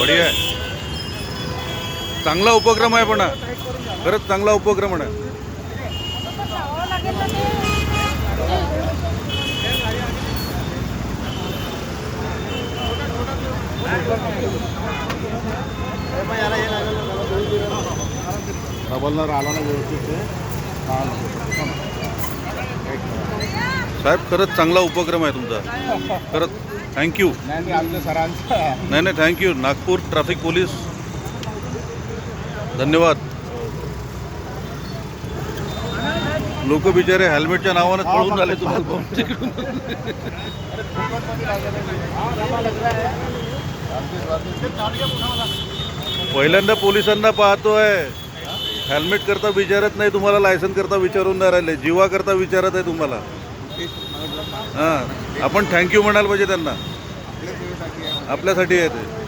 बढिया चांगला उपक्रम आहे पण खरंच चांगला उपक्रम आहे. डबलनर आला ना व्यवस्थित साहेब खरंच चांगला उपक्रम आहे तुमचा. खरंच थँक्यू नाही आमच्या सरांचं. नाही नाही थँक्यू नागपूर ट्रॅफिक पोलीस धन्यवाद. लोक बिचारे हेल्मेटच्या नावानं पळून झाले तुम्हाला. पहिल्यांदा पोलिसांना पाहतोय. हेल्मेट करता विचारत नाही तुम्हाला लायसन करता विचारून नाही राहिले. जीवा करता विचारत आहे तुम्हाला. हां आपण थँक्यू म्हणायला पाहिजे त्यांना. आपल्यासाठी आहे ते.